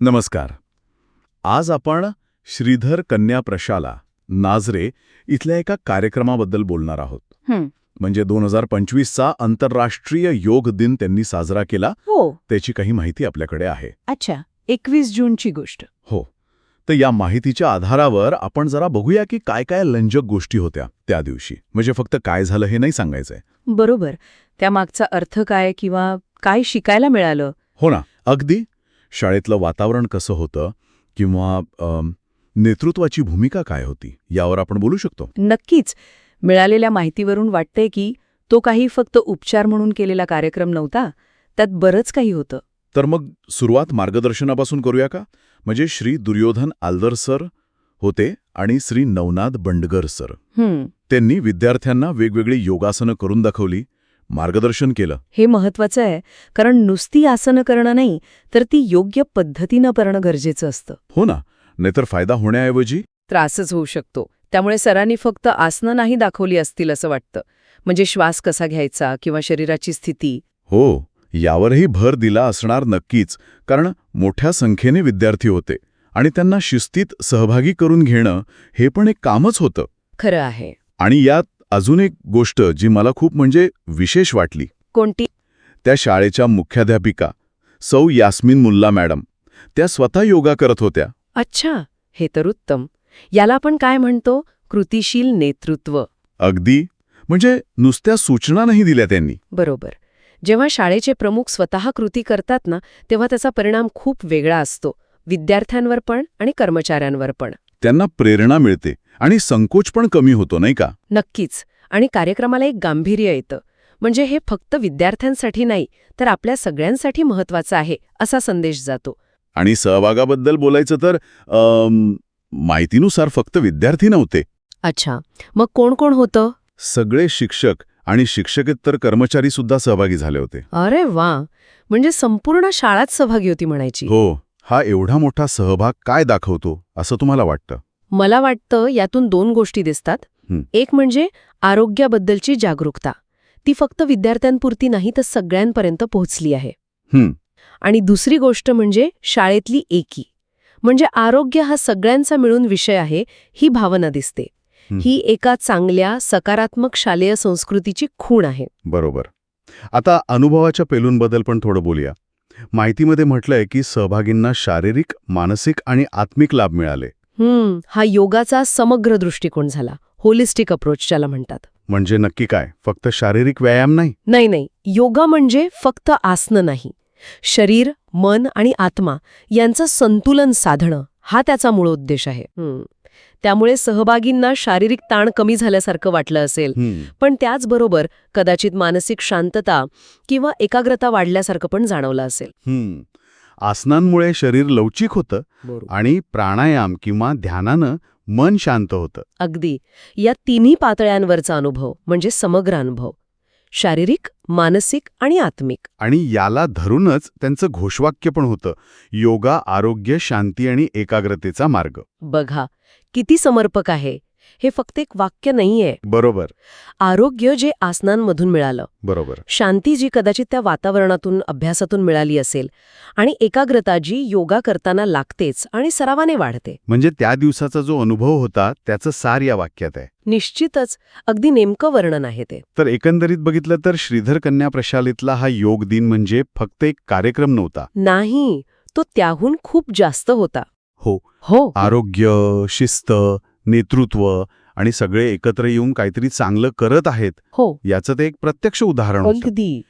नमस्कार. आज आपण श्रीधर कन्या प्रशाला नाझरे इथल्या एका कार्यक्रमाबद्दल बोलणार आहोत. म्हणजे दोन हजार पंचवीसचा आंतरराष्ट्रीय योग दिन त्यांनी साजरा केला. हो. त्याची काही माहिती आपल्याकडे आहे. अच्छा एकवीस जूनची गोष्ट. हो. तर या माहितीच्या आधारावर आपण जरा बघूया की काय काय लंजक गोष्टी होत्या त्या दिवशी. म्हणजे फक्त काय झालं हे नाही सांगायचंय. बरोबर. त्यामागचा अर्थ काय किंवा काय शिकायला मिळालं? हो ना. अगदी शाळेतलं वातावरण कसं होतं किंवा नेतृत्वाची भूमिका काय होती यावर आपण बोलू शकतो? नक्कीच. मिळालेल्या माहितीवरून वाटतंय की तो काही फक्त उपचार म्हणून केलेला कार्यक्रम नव्हता त्यात बरंच काही होतं. तर मग सुरुवात मार्गदर्शनापासून करूया का? म्हणजे श्री दुर्योधन आल्दर सर होते आणि श्री नवनाथ बंडगर सर. त्यांनी विद्यार्थ्यांना वेगवेगळी योगासनं करून दाखवली मार्गदर्शन केलं. हे महत्वाचं आहे कारण नुसती आसनं करणं नाही तर ती योग्य पद्धतीनं करणं गरजेचं असतं. हो ना नाहीतर फायदा होण्याऐवजी? त्रासच होऊ शकतो. त्यामुळे सरांनी फक्त आसनं नाही दाखवली असतील असं वाटतं. म्हणजे श्वास कसा घ्यायचा किंवा शरीराची स्थिती? हो यावरही भर दिला असणार नक्कीच कारण मोठ्या संख्येने विद्यार्थी होते आणि त्यांना शिस्तीत सहभागी करून घेणं हे पण एक कामच होतं. खरं आहे. आणि यात अजून एक गोष्ट जी मला खूप म्हणजे विशेष वाटली. कोणती? त्या शाळेच्या मुख्याध्यापिका सौ यास्मिन मुल्ला मॅडम त्या स्वतः योगा करत होत्या. अच्छा हे तर उत्तम. याला आपण काय म्हणतो? कृतिशील नेतृत्व. अगदी. म्हणजे नुसत्या सूचना नाही दिल्या त्यांनी. बरोबर. जेव्हा शाळेचे प्रमुख स्वतः कृती करतात ना तेव्हा त्याचा परिणाम खूप वेगळा असतो. विद्यार्थ्यांवर पण आणि कर्मचाऱ्यांवर पण. त्यांना प्रेरणा मिळते. आणि संकोच पण कमी होतो नाही का? नक्कीच. आणि कार्यक्रमाला एक गांभीर्य येतं. म्हणजे हे फक्त विद्यार्थ्यांसाठी नाही तर आपल्या सगळ्यांसाठी महत्वाचं आहे असा संदेश जातो. आणि सहभागाबद्दल बोलायचं तर अम, माहितीनुसार फक्त विद्यार्थी नव्हते. अच्छा. मग कोण कोण होतं? सगळे शिक्षक आणि शिक्षकेतर कर्मचारी सुद्धा सहभागी झाले होते. अरे वा. म्हणजे संपूर्ण शाळाच सहभागी होती म्हणायची. हो. हा एवढा मोठा सहभाग काय दाखवतो असं तुम्हाला वाटतं? मला वाटतं यातून दोन गोष्टी दिसतात. एक म्हणजे आरोग्याबद्दलची जागरूकता. ती फक्त विद्यार्थ्यांपुरती नाही तर सगळ्यांपर्यंत पोहोचली आहे. हं. आणि दुसरी गोष्ट म्हणजे शाळेतली एकी. म्हणजे आरोग्य हा सगळ्यांचा मिळून विषय आहे ही भावना दिसते. हं. ही एका चांगल्या सकारात्मक शालेय संस्कृतीची खूण आहे. बरोबर. आता अनुभवाच्या पैलूंबद्दल पण थोडं बोलूया. माहितीमध्ये म्हटलंय की सहभागींना शारीरिक मानसिक आणि आत्मिक लाभ मिळाले. हम्म हा योगाचा समग्र दृष्टिकोन झाला. होलिस्टिक अप्रोच ज्याला म्हणतात. म्हणजे नक्की काय? फक्त शारीरिक व्यायाम नाही? नाही नाही. योगा म्हणजे फक्त आसनं नाही. शरीर मन आणि आत्मा यांचं संतुलन साधणं हा त्याचा मूळ उद्देश आहे. त्यामुळे सहभागींना शारीरिक ताण कमी झाल्यासारखं वाटलं असेल. पण त्याचबरोबर कदाचित मानसिक शांतता किंवा एकाग्रता वाढल्यासारखं पण जाणवलं असेल. आसनांमुळे शरीर लवचिक होतं आणि प्राणायाम किंवा ध्यानानं मन शांत होतं. अगदी. या तिन्ही पातळ्यांवरचा अनुभव म्हणजे समग्र अनुभव. शारीरिक मानसिक आणि आत्मिक. आणि याला धरूनच त्यांचं घोषवाक्य पण होतं योगा आरोग्य शांती आणि एकाग्रतेचा मार्ग. बघा किती समर्पक आहे. हे फक्त एक वाक्य नाहीये. बरोबर. आरोग्य जे आसनांमधून मिळालं. बरोबर. शांती जी कदाचित त्या वातावरणातून अभ्यासातून मिळाली असेल आणि एकाग्रता जी योगा करताना लागतेच आणि सरावाने वाढते. म्हणजे त्या दिवसाचा जो अनुभव होता त्याचं सार या वाक्यात आहे. निश्चितच अगदी नेमकं वर्णन आहे ते. तर एकंदरीत बघितलं तर श्रीधर कन्या प्रशालीतला हा योग दिन म्हणजे फक्त एक कार्यक्रम नव्हता. नाही तो त्याहून खूप जास्त होता. हो. हो. आरोग्य शिस्त नेतृत्व आणि सगळे एकत्र येऊन काहीतरी चांगलं करत आहेत हो. याचं ते एक प्रत्यक्ष उदाहरण होतं. अगदी.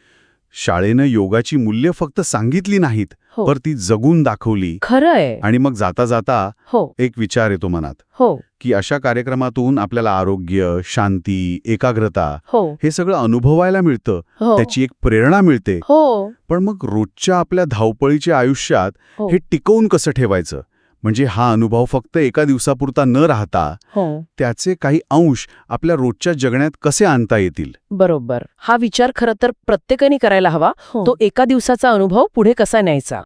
शाळेनं योगाची मूल्य फक्त सांगितली नाहीत हो. पर ती जगून दाखवली. खरं आहे आणि मग जाता जाता हो. एक विचार येतो मनात हो. की अशा कार्यक्रमातून आपल्याला आरोग्य शांती एकाग्रता हो. हे सगळं अनुभवायला मिळतं हो. त्याची एक प्रेरणा मिळते. हो. पण मग रोजच्या आपल्या धावपळीच्या आयुष्यात हो. हे टिकवून कसं ठेवायचं? म्हणजे हा अनुभव फक्त एका दिवसापुरता न राहता हो. त्याचे काही अंश आपल्या रोजच्या जगण्यात कसे आणता येतील? बरोबर. हा विचार खरं तर प्रत्येकाने करायला हवा. तो एका दिवसाचा अनुभव पुढे कसा न्यायचा?